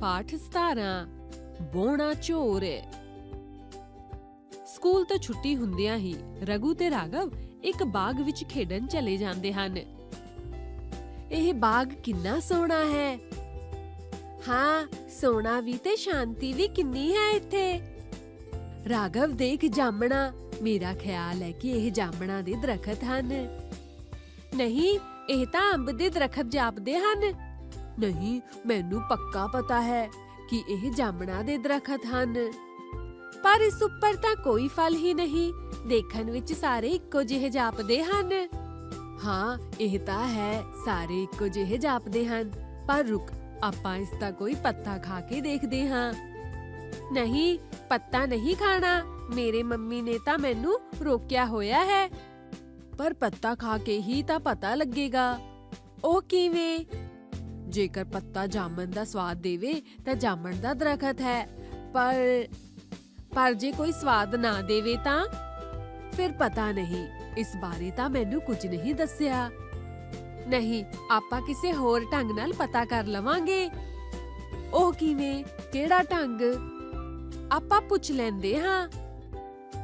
ਪਾਠ 17 ਬੋਣਾ ਝੋਰ ਸਕੂਲ ਤੋਂ ਛੁੱਟੀ ਹੁੰਦਿਆਂ ਹੀ ਰਗੂ ਤੇ ਰਾਘਵ ਇੱਕ ਬਾਗ ਵਿੱਚ ਖੇਡਣ ਚਲੇ ਜਾਂਦੇ ਹਨ। ਇਹ ਬਾਗ ਕਿੰਨਾ ਸੋਹਣਾ ਹੈ। ਹਾਂ, ਸੋਹਣਾ ਵੀ ਤੇ ਸ਼ਾਂਤੀ ਵੀ ਕਿੰਨੀ ਹੈ ਇੱਥੇ। ਰਾਘਵ ਦੇਖ ਜਾਮਣਾ, ਮੇਰਾ ਖਿਆਲ ਹੈ ਕਿ ਇਹ ਜਾਮਣਾ ਦੇ ਦਰਖਤ ਹਨ। ਨਹੀਂ, ਇਹ ਤਾਂ ਅੰਬ ਦੇ ਦਰਖਤ ਜਾਪਦੇ ਹਨ। ਨਹੀਂ, ਮੈਨੂੰ ਪੱਕਾ ਪਤਾ ਹੈ ਕਿ ਇਹ ਜਾਮਣਾ ਦੇ ਦਰਖਤ ਹਨ। ਪਰ ਇਸ ਉੱਪਰ ਤਾਂ ਕੋਈ ਫਲ ਹੀ ਨਹੀਂ। ਦੇਖਣ ਵਿੱਚ ਸਾਰੇ ਇੱਕੋ ਜਿਹੇ ਜਾਪਦੇ ਹਨ। ਹਾਂ, ਇਹ ਤਾਂ ਹੈ, ਸਾਰੇ ਇੱਕੋ ਜਿਹੇ ਜਾਪਦੇ ਹਨ। ਪਰ ਰੁਕ, ਆਪਾਂ ਇਸ ਦਾ ਕੋਈ ਪੱਤਾ ਖਾ ਕੇ ਦੇਖਦੇ ਹਾਂ। ਨਹੀਂ, ਪੱਤਾ ਨਹੀਂ ਖਾਣਾ। ਮੇਰੇ ਮੰਮੀ ਨੇ ਤਾਂ ਮੈਨੂੰ ਰੋਕਿਆ ਹੋਇਆ ਹੈ। ਪਰ ਪੱਤਾ ਖਾ ਕੇ ਹੀ ਤਾਂ ਪਤਾ ਲੱਗੇਗਾ। ਉਹ ਕਿਵੇਂ? ਜੇਕਰ ਪੱਤਾ ਜਾਮਣ ਦਾ ਸਵਾਦ ਦੇਵੇ, ਤਾਂ ਜਾਮਣ ਦਾ ਦਰਖਤ ਹੈ। ਪਰ ਪਰ ਜੇ ਕੋਈ ਸਵਾਦ ਨਾ ਦੇਵੇ ਤਾਂ? ਫਿਰ ਪਤਾ ਨਹੀਂ। ਇਸ ਬਾਰੇ ਤਾਂ ਮੈਨੂੰ ਕੁਝ ਨਹੀਂ ਦੱਸਿਆ। ਨਹੀਂ, ਆਪਾਂ ਕਿਸੇ ਹੋਰ ਢੰਗ ਨਾਲ ਪਤਾ ਕਰ ਲਵਾਂਗੇ। ਉਹ ਕਿਵੇਂ? ਕਿਹੜਾ ਢੰਗ? ਆਪਾਂ ਪੁੱਛ ਲੈਂਦੇ ਹਾਂ।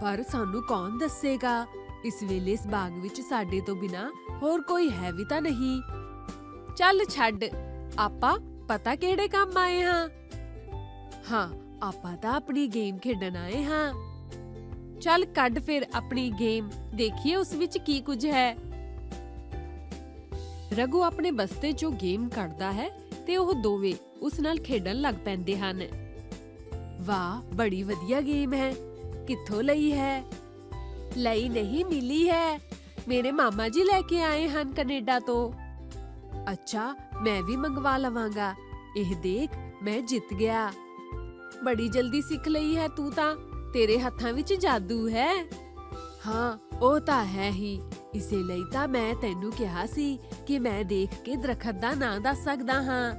ਪਰ ਸਾਨੂੰ ਕੌਣ ਦੱਸੇਗਾ? ਇਸ ਵੇਲੇ ਇਸ ਬਾਗ ਵਿੱਚ ਸਾਡੇ ਤੋਂ ਬਿਨਾ ਹੋਰ ਕੋਈ ਹੈ ਵੀ ਤਾਂ ਨਹੀਂ। ਚੱਲ ਛੱਡ। ਆਪਾਂ ਪਤਾ ਕਿਹੜੇ ਕੰਮ ਆਏ ਹਾਂ? ਹਾਂ, ਆਪਾਂ ਤਾਂ ਆਪਣੀ ਗੇਮ ਖੇਡਣ ਆਏ ਹਾਂ। ਚੱਲ ਕੱਢ ਫਿਰ ਆਪਣੀ ਗੇਮ, ਦੇਖੀਏ ਉਸ ਵਿੱਚ ਕੀ ਕੁਝ ਹੈ। ਰਗੂ ਆਪਣੇ ਬਸਤੇ 'ਚੋਂ ਗੇਮ ਕੱਢਦਾ ਹੈ ਤੇ ਉਹ ਦੋਵੇਂ ਉਸ ਨਾਲ ਖੇਡਣ ਲੱਗ ਪੈਂਦੇ ਹਨ। ਵਾਹ, ਬੜੀ ਵਧੀਆ ਗੇਮ ਹੈ। ਕਿੱਥੋਂ ਲਈ ਹੈ? ਲਈ ਨਹੀਂ, ਮਿਲੀ ਹੈ। ਮੇਰੇ ਮਾਮਾ ਜੀ ਲੈ ਕੇ ਆਏ ਹਨ ਕੈਨੇਡਾ ਤੋਂ। ਅੱਛਾ, ਮੈਂ ਵੀ ਮੰਗਵਾ ਲਵਾਂਗਾ। ਇਹ ਦੇਖ, ਮੈਂ ਜਿੱਤ ਗਿਆ। ਬੜੀ ਜਲਦੀ ਸਿੱਖ ਲਈ ਹੈ ਤੂੰ ਤਾਂ। ਤੇਰੇ ਹੱਥਾਂ ਵਿੱਚ ਜਾਦੂ ਹੈ। ਹਾਂ, ਉਹ ਤਾਂ ਹੈ ਹੀ। ਇਸੇ ਲਈ ਤਾਂ ਮੈਂ ਤੈਨੂੰ ਕਿਹਾ ਸੀ ਕਿ ਮੈਂ ਦੇਖ ਕੇ ਦਰਖਤ ਦਾ ਨਾਂ ਦੱਸ ਸਕਦਾ ਹਾਂ।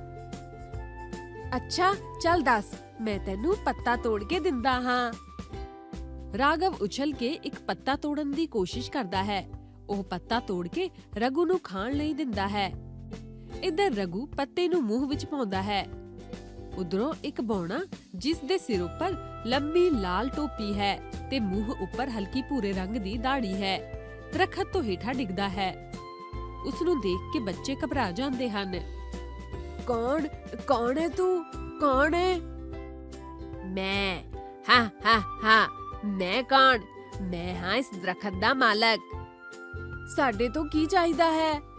ਅੱਛਾ, ਚੱਲ ਦੱਸ, ਮੈਂ ਤੈਨੂੰ ਪੱਤਾ ਤੋੜ ਕੇ ਦਿੰਦਾ ਹਾਂ। ਰਾਘਵ ਉਛਲ ਕੇ ਇੱਕ ਪੱਤਾ ਤੋੜਨ ਦੀ ਕੋਸ਼ਿਸ਼ ਕਰਦਾ ਹੈ। ਉਹ ਪੱਤਾ ਤੋੜ ਕੇ ਰਗੂ ਨੂੰ ਖਾਣ ਲਈ ਦਿੰਦਾ ਹੈ। ਇਧਰ ਰਗੂ ਪੱਤੇ ਨੂੰ ਮੂੰਹ ਵਿੱਚ ਪਾਉਂਦਾ ਹੈ। ਉਧਰੋਂ ਇੱਕ ਬੌਣਾ, ਜਿਸ ਦੇ ਸਿਰ ਉੱਪਰ ਲੰਮੀ ਲਾਲ ਟੋਪੀ ਹੈ ਤੇ ਮੂੰਹ ਉੱਪਰ ਹਲਕੀ ਭੂਰੇ ਰੰਗ ਦੀ ਦਾੜੀ ਹੈ। ਦਰਖਤ ਤੋਂ ਹੇਠਾਂ ਡਿੱਗਦਾ ਹੈ। ਉਸ ਨੂੰ ਦੇਖ ਕੇ ਬੱਚੇ ਘਬਰਾ ਜਾਂਦੇ ਹਨ। ਕੌਣ ਕੌਣ ਹੈ ਤੂੰ? ਕੌਣ ਹੈ? ਮੈਂ। ਹਾਂ ਹਾਂ ਹਾਂ। ਮੈਂ ਕੌਣ? ਮੈਂ ਹਾਂ ਇਸ ਦਰਖਤ ਦਾ ਮਾਲਕ। ਸਾਡੇ ਤੋਂ ਕੀ ਚਾਹੀਦਾ ਹੈ?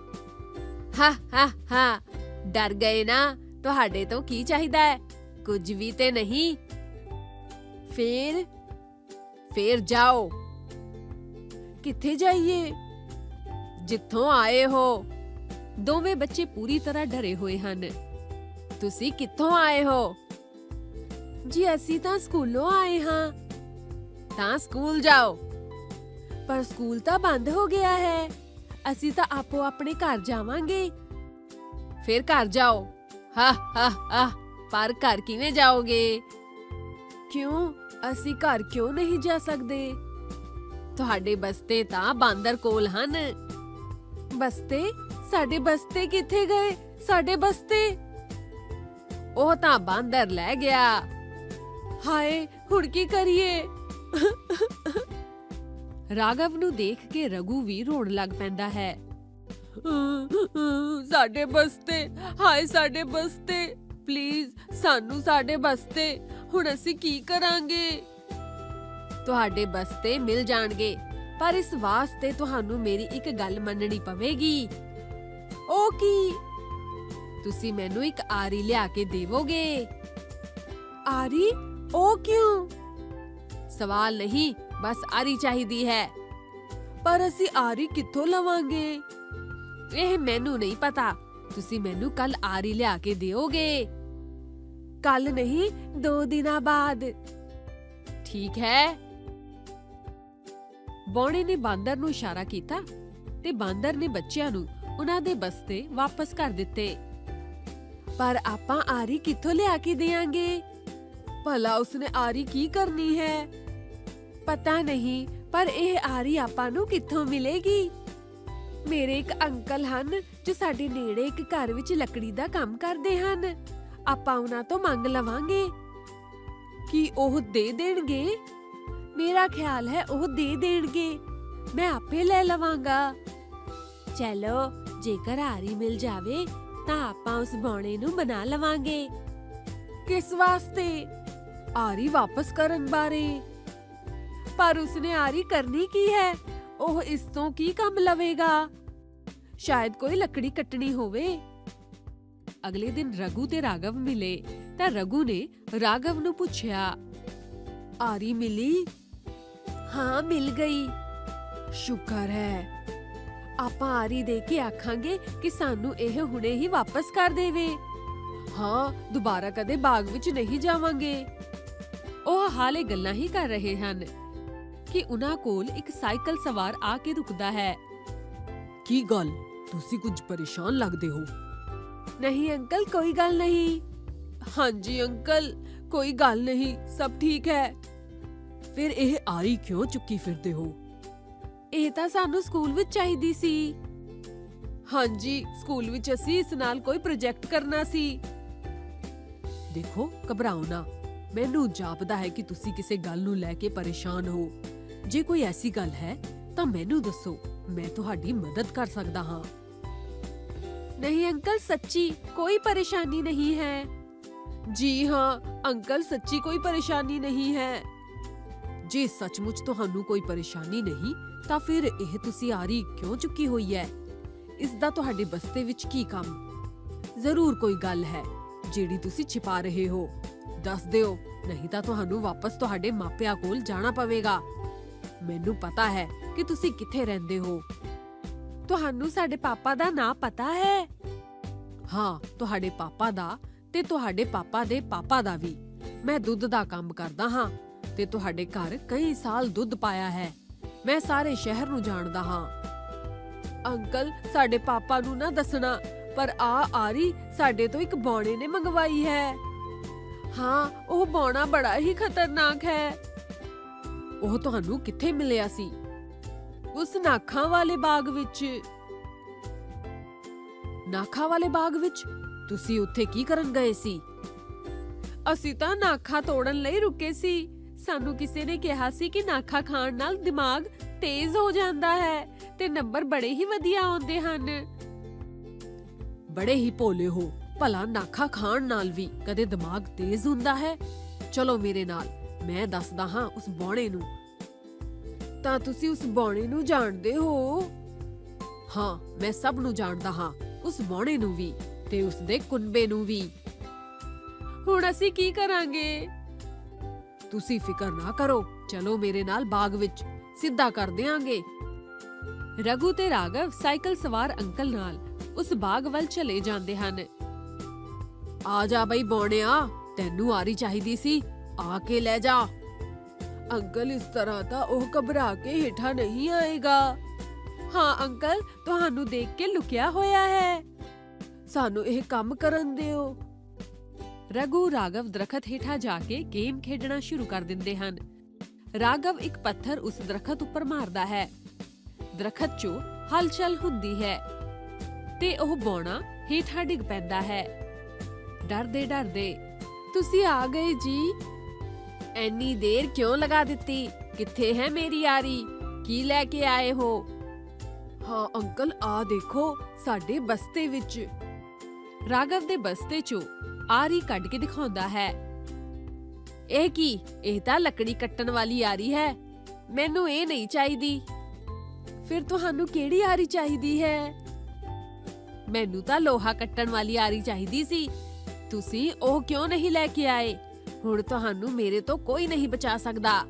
ਹਾ ਹਾ ਹਾ ਡਰ ਗਏ ਨਾ ਤੁਹਾਡੇ ਤੋਂ ਕੀ ਚਾਹੀਦਾ ਹੈ ਕੁਝ ਵੀ ਤੇ ਨਹੀਂ ਫੇਰ ਫੇਰ ਜਾਓ ਕਿੱਥੇ ਜਾਈਏ ਜਿੱਥੋਂ ਆਏ ਹੋ ਦੋਵੇਂ ਬੱਚੇ ਪੂਰੀ ਤਰ੍ਹਾਂ ਡਰੇ ਹੋਏ ਹਨ ਤੁਸੀਂ ਕਿੱਥੋਂ ਆਏ ਹੋ ਜੀ ਅਸੀਂ ਤਾਂ ਸਕੂਲੋਂ ਆਏ ਹਾਂ ਤਾਂ ਸਕੂਲ ਜਾਓ ਪਰ ਸਕੂਲ ਤਾਂ ਬੰਦ ਹੋ ਗਿਆ ਹੈ ਅਸੀਂ ਤਾਂ ਆਪੋ ਆਪਣੇ ਘਰ ਜਾਵਾਂਗੇ। ਫਿਰ ਘਰ ਜਾਓ। ਹਾ ਹਾ ਹਾ, ਪਰ ਘਰ ਕਿਵੇਂ ਜਾਓਗੇ? ਕਿਉਂ? ਅਸੀਂ ਘਰ ਕਿਉਂ ਨਹੀਂ ਜਾ ਸਕਦੇ? ਤੁਹਾਡੇ ਬਸਤੇ ਤਾਂ ਬਾਂਦਰ ਕੋਲ ਹਨ। ਬਸਤੇ? ਸਾਡੇ ਬਸਤੇ ਕਿੱਥੇ ਗਏ? ਸਾਡੇ ਬਸਤੇ? ਉਹ ਤਾਂ ਬਾਂਦਰ ਲੈ ਗਿਆ। ਹਾਏ, ਹੁਣ ਕੀ ਕਰੀਏ? ਰਾਘਵ ਨੂੰ ਦੇਖ ਕੇ ਰਗੂ ਵੀ ਰੋਣ ਲੱਗ ਪੈਂਦਾ ਹੈ। ਸਾਡੇ ਬਸਤੇ ਹਾਏ ਸਾਡੇ ਬਸਤੇ। ਪਲੀਜ਼ ਸਾਨੂੰ ਸਾਡੇ ਬਸਤੇ। ਹੁਣ ਅਸੀਂ ਕੀ ਕਰਾਂਗੇ? ਤੁਹਾਡੇ ਬਸਤੇ ਮਿਲ ਜਾਣਗੇ ਪਰ ਇਸ ਵਾਸਤੇ ਤੁਹਾਨੂੰ ਮੇਰੀ ਇੱਕ ਗੱਲ ਮੰਨਣੀ ਪਵੇਗੀ। ਉਹ ਕੀ? ਤੁਸੀਂ ਮੈਨੂੰ ਇੱਕ ਆਰੀ ਲਿਆ ਕੇ ਦੇਵੋਗੇ। ਆਰੀ? ਉਹ ਕਿਉਂ? ਸਵਾਲ ਨਹੀਂ ਬਸ ਆਰੀ ਚਾਹੀਦੀ ਹੈ। ਪਰ ਅਸੀਂ ਆਰੀ ਕਿੱਥੋਂ ਲਵਾਂਗੇ? ਇਹ ਮੈਨੂੰ ਨਹੀਂ ਪਤਾ। ਤੁਸੀਂ ਮੈਨੂੰ ਕੱਲ ਆਰੀ ਲਿਆ ਕੇ ਦਿਓਗੇ। ਕੱਲ ਨਹੀਂ 2 ਦਿਨਾਂ ਬਾਅਦ। ਠੀਕ ਹੈ। ਬੌਣੇ ਨੇ ਬਾਂਦਰ ਨੂੰ ਇਸ਼ਾਰਾ ਕੀਤਾ ਤੇ ਬਾਂਦਰ ਨੇ ਬੱਚਿਆਂ ਨੂੰ ਉਹਨਾਂ ਦੇ ਬਸਤੇ ਵਾਪਸ ਕਰ ਦਿੱਤੇ। ਪਰ ਆਪਾਂ ਆਰੀ ਕਿੱਥੋਂ ਲਿਆ ਕੇ ਦੇਾਂਗੇ ਭਲਾ ਉਸਨੇ ਆਰੀ ਕੀ ਕਰਨੀ ਹੈ? ਪਤਾ ਨਹੀਂ, ਪਰ ਇਹ ਆਰੀ ਆਪਾਂ ਨੂੰ ਕਿੱਥੋਂ ਮਿਲੇਗੀ? ਮੇਰੇ ਇੱਕ ਅੰਕਲ ਹਨ, ਜੋ ਸਾਡੇ ਨੇੜੇ ਇੱਕ ਘਰ ਵਿੱਚ ਲੱਕੜੀ ਦਾ ਕੰਮ ਕਰਦੇ ਹਨ। ਆਪਾਂ ਉਹਨਾਂ ਤੋਂ ਮੰਗ ਲਵਾਂਗੇ। ਕੀ ਉਹ ਦੇ ਦੇਣਗੇ? ਮੇਰਾ ਖਿਆਲ ਹੈ ਉਹ ਦੇ ਦੇਣਗੇ। ਮੈਂ ਆਪੇ ਲੈ ਲਵਾਂਗਾ। ਚਲੋ, ਜੇਕਰ ਆਰੀ ਮਿਲ ਜਾਵੇ, ਤਾਂ ਆਪਾਂ ਉਸ ਬੌਣੇ ਨੂੰ ਬਣਾ ਲਵਾਂਗੇ। ਕਿਸ ਵਾਸਤੇ? ਆਰੀ ਵਾਪਸ ਕਰਨ ਬਾਰੇ। ਪਰ ਉਸਨੇ ਆਰੀ ਕਰਨੀ ਕੀ ਹੈ? ਉਹ ਇਸ ਤੋਂ ਕੀ ਕੰਮ ਲਵੇਗਾ? ਸ਼ਾਇਦ ਕੋਈ ਲੱਕੜੀ ਕੱਟਣੀ ਹੋਵੇ। ਅਗਲੇ ਦਿਨ ਰਗੂ ਤੇ ਰਾਘਵ ਮਿਲੇ, ਤਾਂ ਰਗੂ ਨੇ ਰਾਘਵ ਨੂੰ ਪੁੱਛਿਆ, ਆਰੀ ਮਿਲੀ? ਹਾਂ, ਮਿਲ ਗਈ। ਸ਼ੁਕਰ ਹੈ। ਆਪਾਂ ਆਰੀ ਦੇ ਕੇ ਆਖਾਂਗੇ ਕਿ ਸਾਨੂੰ ਇਹ ਹੁਣੇ ਹੀ ਵਾਪਸ ਕਰ ਦੇਵੇ। ਹਾਂ, ਦੁਬਾਰਾ ਕਦੇ ਬਾਗ ਵਿੱਚ ਨਹੀਂ ਜਾਵਾਂਗੇ। ਉਹ ਹਾਲੇ ਗੱਲਾਂ ਹੀ ਕਰ ਰਹੇ ਹਨ। ਕਿ ਉਹਨਾਂ ਕੋਲ ਇੱਕ ਸਾਈਕਲ ਸਵਾਰ ਆ ਕੇ ਰੁਕਦਾ ਹੈ। ਕੀ ਗੱਲ? ਤੁਸੀਂ ਕੁਝ ਪਰੇਸ਼ਾਨ ਲੱਗਦੇ ਹੋ? ਨਹੀਂ ਅੰਕਲ ਕੋਈ ਗੱਲ ਨਹੀਂ। ਹਾਂਜੀ ਅੰਕਲ ਕੋਈ ਗੱਲ ਨਹੀਂ ਸਭ ਠੀਕ ਹੈ। ਫਿਰ ਇਹ ਆਰੀ ਕਿਉਂ ਚੁੱਕੀ ਫਿਰਦੇ ਹੋ? ਇਹ ਤਾਂ ਸਾਨੂੰ ਸਕੂਲ ਵਿੱਚ ਚਾਹੀਦੀ ਸੀ। ਹਾਂਜੀ ਸਕੂਲ ਵਿੱਚ ਅਸੀਂ ਇਸ ਨਾਲ ਕੋਈ ਪ੍ਰੋਜੈਕਟ ਕਰਨਾ ਸੀ। ਦੇਖੋ ਘਬਰਾਓ ਨਾ। ਮੈਨੂੰ ਜਾਪਦਾ ਹੈ ਕਿ ਤੁਸੀਂ ਕਿਸੇ ਗੱਲ ਨੂੰ ਲੈ ਕੇ ਪਰੇਸ਼ਾਨ ਹੋ। ਜੇ ਕੋਈ ਐਸੀ ਗੱਲ ਹੈ ਤਾਂ ਮੈਨੂੰ ਦੱਸੋ ਮੈਂ ਤੁਹਾਡੀ ਮਦਦ ਕਰ ਸਕਦਾ ਹਾਂ। ਨਹੀਂ ਅੰਕਲ ਸੱਚੀ ਕੋਈ ਪਰੇਸ਼ਾਨੀ ਨਹੀਂ ਹੈ। ਜੀ ਹਾਂ ਅੰਕਲ ਸੱਚੀ ਕੋਈ ਪਰੇਸ਼ਾਨੀ ਨਹੀਂ ਹੈ। ਜੇ ਸੱਚਮੁੱਚ ਤੁਹਾਨੂੰ ਕੋਈ ਪਰੇਸ਼ਾਨੀ ਨਹੀਂ ਤਾਂ ਫਿਰ ਇਹ ਤੁਸੀਂ ਆਰੀ ਕਿਉਂ ਚੁੱਕੀ ਹੋਈ ਹੈ? ਇਸ ਦਾ ਤੁਹਾਡੇ ਬਸਤੇ ਵਿੱਚ ਕੀ ਕੰਮ? ਜ਼ਰੂਰ ਕੋਈ ਗੱਲ ਹੈ ਜਿਹੜੀ ਤੁਸੀਂ ਛਿਪਾ ਰਹੇ ਹੋ। ਦੱਸ ਦਿਓ ਨਹੀਂ ਤਾਂ ਤੁਹਾਨੂੰ ਵਾਪਸ ਤੁਹਾਡੇ ਮਾਪਿਆਂ ਕੋਲ ਜਾਣਾ ਪਵੇਗਾ। ਮੈਨੂੰ ਪਤਾ ਹੈ ਕਿ ਤੁਸੀਂ ਕਿੱਥੇ ਰਹਿੰਦੇ ਹੋ। ਤੁਹਾਨੂੰ ਸਾਡੇ ਪਾਪਾ ਦਾ ਨਾਂ ਪਤਾ ਹੈ? ਹਾਂ, ਤੁਹਾਡੇ ਪਾਪਾ ਦਾ ਤੇ ਤੁਹਾਡੇ ਪਾਪਾ ਦੇ ਪਾਪਾ ਦਾ ਵੀ। ਮੈਂ ਦੁੱਧ ਦਾ ਕੰਮ ਕਰਦਾ ਹਾਂ ਤੇ ਤੁਹਾਡੇ ਘਰ ਕਈ ਸਾਲ ਦੁੱਧ ਪਾਇਆ ਹੈ। ਮੈਂ ਸਾਰੇ ਸ਼ਹਿਰ ਨੂੰ ਜਾਣਦਾ ਹਾਂ। ਅੰਕਲ, ਸਾਡੇ ਪਾਪਾ ਨੂੰ ਨਾ ਦੱਸਣਾ, ਪਰ ਆ ਆਰੀ ਸਾਡੇ ਤੋਂ ਇੱਕ ਬੌਣੇ ਨੇ ਮੰਗਵਾਈ ਹੈ। ਹਾਂ, ਉਹ ਬੌਣਾ ਬੜਾ ਹੀ ਖਤਰਨਾਕ ਹੈ। ਉਹ ਤੁਹਾਨੂੰ ਕਿੱਥੇ ਮਿਲਿਆ ਸੀ? ਉਸ ਨਾਖਾਂ ਵਾਲੇ ਬਾਗ ਵਿੱਚ। ਨਾਖਾਂ ਵਾਲੇ ਬਾਗ ਵਿੱਚ? ਤੁਸੀਂ ਉੱਥੇ ਕੀ ਕਰਨ ਗਏ ਸੀ? ਅਸੀਂ ਤਾਂ ਨਾਖਾ ਤੋੜਨ ਲਈ ਰੁਕੇ ਸੀ। ਸਾਨੂੰ ਕਿਸੇ ਨੇ ਕਿਹਾ ਸੀ ਕਿ ਨਾਖਾ ਖਾਣ ਨਾਲ ਦਿਮਾਗ ਤੇਜ਼ ਹੋ ਜਾਂਦਾ ਹੈ ਤੇ ਨੰਬਰ ਬੜੇ ਹੀ ਵਧੀਆ ਆਉਂਦੇ ਹਨ। ਬੜੇ ਹੀ ਭੋਲੇ ਹੋ। ਭਲਾ ਨਾਖਾ ਖਾਣ ਨਾਲ ਵੀ ਕਦੇ ਦਿਮਾਗ ਤੇਜ਼ ਹੁੰਦਾ ਹੈ? ਚਲੋ ਮੇਰੇ ਨਾਲ। ਮੈਂ ਦੱਸਦਾ ਹਾਂ ਉਸ ਬੌਣੇ ਨੂੰ। ਤਾਂ ਤੁਸੀਂ ਉਸ ਬੌਣੇ ਨੂੰ ਜਾਣਦੇ ਹੋ? ਹਾਂ, ਮੈਂ ਸਭ ਨੂੰ ਜਾਣਦਾ ਹਾਂ, ਉਸ ਬੌਣੇ ਨੂੰ ਵੀ ਤੇ ਉਸ ਦੇ ਕੁਨਬੇ ਨੂੰ ਵੀ। ਹੁਣ ਅਸੀਂ ਕੀ ਕਰਾਂਗੇ? ਤੁਸੀਂ ਫਿਕਰ ਨਾ ਕਰੋ, ਚਲੋ ਮੇਰੇ ਨਾਲ ਬਾਗ ਵਿੱਚ ਸਿੱਧਾ ਕਰ ਦਿਆਂਗੇ। ਰਘੂ ਤੇ ਰਾਘਵ ਸਾਈਕਲ ਸਵਾਰ ਅੰਕਲ ਨਾਲ ਉਸ ਬਾਗ ਵੱਲ ਚਲੇ ਜਾਂਦੇ ਹਨ। ਆ ਜਾ ਬਈ ਬੌਣਿਆ, ਤੈਨੂੰ ਆਰੀ ਚਾਹੀਦੀ ਸੀ। ਆ ਕੇ ਲੈ ਜਾ ਅੰਕਲ ਇਸ ਤਰ੍ਹਾਂ ਤਾਂ ਉਹ ਘਬਰਾ ਕੇ ਹੇਠਾਂ ਨਹੀਂ ਆਏਗਾ ਹਾਂ ਅੰਕਲ ਤੁਹਾਨੂੰ ਦੇਖ ਕੇ ਲੁਕਿਆ ਹੋਇਆ ਹੈ ਸਾਨੂੰ ਇਹ ਕੰਮ ਕਰਨ ਦਿਓ ਰਗੂ ਰਾਘਵ ਦਰਖਤ ਹੇਠਾਂ ਜਾ ਕੇ ਗੇਮ ਖੇਡਣਾ ਸ਼ੁਰੂ ਕਰ ਦਿੰਦੇ ਹਨ ਰਾਘਵ ਇੱਕ ਪੱਥਰ ਉਸ ਦਰਖਤ ਉੱਪਰ ਮਾਰਦਾ ਹੈ ਦਰਖਤ 'ਚੋਂ ਹਲਚਲ ਹੁੰਦੀ ਹੈ ਤੇ ਉਹ ਬੌਣਾ ਹੇਠਾਂ ਡਿੱਗ ਪੈਂਦਾ ਹੈ ਡਰਦੇ ਡਰਦੇ ਤੁਸੀਂ ਆ ਗਏ ਜੀ ਐਨੀ ਦੇਰ ਕਿਉਂ ਲਗਾ ਦਿੱਤੀ? ਕਿੱਥੇ ਹੈ ਮੇਰੀ ਯਾਰੀ? ਕੀ ਲੈ ਕੇ ਆਏ ਹੋ? ਹਾਂ, ਅੰਕਲ ਆ ਦੇਖੋ, ਸਾਡੇ ਬਸਤੇ ਵਿੱਚ। ਰਾਘਵ ਦੇ ਬਸਤੇ 'ਚੋਂ ਆਰੀ ਕੱਢ ਕੇ ਦਿਖਾਉਂਦਾ ਹੈ। ਇਹ ਕੀ? ਇਹ ਤਾਂ ਲੱਕੜੀ ਕੱਟਣ ਵਾਲੀ ਆਰੀ ਹੈ। ਮੈਨੂੰ ਇਹ ਨਹੀਂ ਚਾਹੀਦੀ। ਫਿਰ ਤੁਹਾਨੂੰ ਕਿਹੜੀ ਆਰੀ ਚਾਹੀਦੀ ਹੈ? ਮੈਨੂੰ ਤਾਂ ਲੋਹਾ ਕੱਟਣ ਵਾਲੀ ਆਰੀ ਚਾਹੀਦੀ ਸੀ। ਤੁਸੀਂ ਉਹ ਕਿਉਂ ਨਹੀਂ ਲੈ ਕੇ ਆਏ? ਹੁਣ ਤੁਹਾਨੂੰ ਮੇਰੇ ਤੋਂ ਕੋਈ ਨਹੀਂ ਬਚਾ ਸਕਦਾ।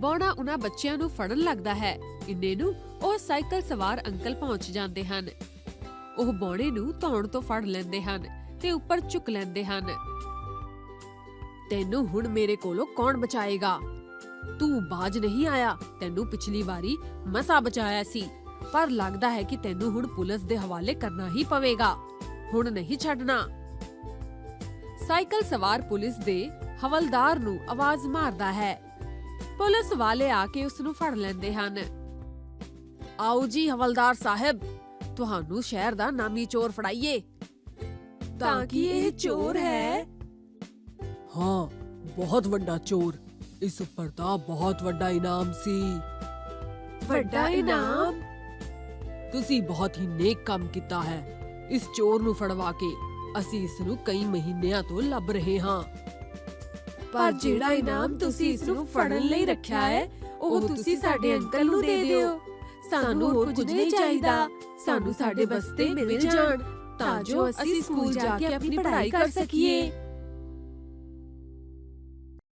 ਬੌਣਾ ਉਹਨਾਂ ਬੱਚਿਆਂ ਨੂੰ ਫੜਨ ਲੱਗਦਾ ਹੈ। ਇੰਨੇ ਨੂੰ ਉਹ ਸਾਈਕਲ ਸਵਾਰ ਅੰਕਲ ਪਹੁੰਚ ਜਾਂਦੇ ਹਨ। ਉਹ ਬੌਣੇ ਨੂੰ ਧੌਣ ਤੋਂ ਫੜ ਲੈਂਦੇ ਹਨ ਤੇ ਉੱਪਰ ਚੁੱਕ ਲੈਂਦੇ ਹਨ। ਤੈਨੂੰ ਹੁਣ ਮੇਰੇ ਕੋਲੋਂ ਕੌਣ ਬਚਾਏਗਾ? ਤੂੰ ਬਾਜ ਨਹੀਂ ਆਇਆ। ਤੈਨੂੰ ਪਿਛਲੀ ਵਾਰੀ ਮਸਾ ਬਚਾਇਆ ਸੀ। ਪਰ ਲੱਗਦਾ ਹੈ ਕਿ ਤੈਨੂੰ ਹੁਣ ਪੁਲਿਸ ਦੇ ਹਵਾਲੇ ਕਰਨਾ ਹੀ ਪਵੇਗਾ। ਹੁਣ ਨਹੀਂ ਛੱਡਣਾ। ਸਾਈਕਲ ਸਵਾਰ ਪੁਲਿਸ ਦੇ ਹਵਲਦਾਰ ਨੂੰ ਆਵਾਜ਼ ਮਾਰਦਾ ਹੈ। ਪੁਲਿਸ ਵਾਲੇ ਆ ਕੇ ਉਸ ਨੂੰ ਫੜ ਲੈਂਦੇ ਹਨ। ਆਓ ਜੀ ਹਵਲਦਾਰ ਸਾਹਿਬ ਤੁਹਾਨੂੰ ਸ਼ਹਿਰ ਦਾ ਨਾਮੀ ਚੋਰ ਫੜਾਈਏ। ਤਾਂ ਕਿ ਇਹ ਚੋਰ ਹੈ। ਹਾਂ ਬਹੁਤ ਵੱਡਾ ਚੋਰ। ਇਸ ਉੱਪਰ ਤਾਂ ਬਹੁਤ ਵੱਡਾ ਇਨਾਮ ਸੀ। ਵੱਡਾ ਇਨਾਮ? ਤੁਸੀਂ ਬਹੁਤ ਹੀ ਨੇਕ ਕੰਮ ਕੀਤਾ ਹੈ ਇਸ ਚੋਰ ਨੂੰ ਫੜਵਾ ਕੇ। ਅਸੀਂ ਇਸ ਨੂੰ ਕਈ ਮਹੀਨਿਆਂ ਤੋਂ ਲੱਭ ਰਹੇ ਹਾਂ। ਪਰ ਜਿਹੜਾ ਇਨਾਮ ਤੁਸੀਂ ਇਸ ਨੂੰ ਫੜਨ ਲਈ ਰੱਖਿਆ ਹੈ ਉਹ ਤੁਸੀਂ ਸਾਡੇ ਅੰਕਲ ਨੂੰ ਦੇ ਦਿਓ। ਸਾਨੂੰ ਹੋਰ ਕੁਝ ਨਹੀਂ ਚਾਹੀਦਾ। ਸਾਨੂੰ ਸਾਡੇ ਬਸਤੇ ਮਿਲ ਜਾਣ ਤਾਂ ਜੋ ਅਸੀਂ ਸਕੂਲ ਜਾ ਕੇ ਆਪਣੀ ਪੜ੍ਹਾਈ ਕਰ ਸਕੀਏ।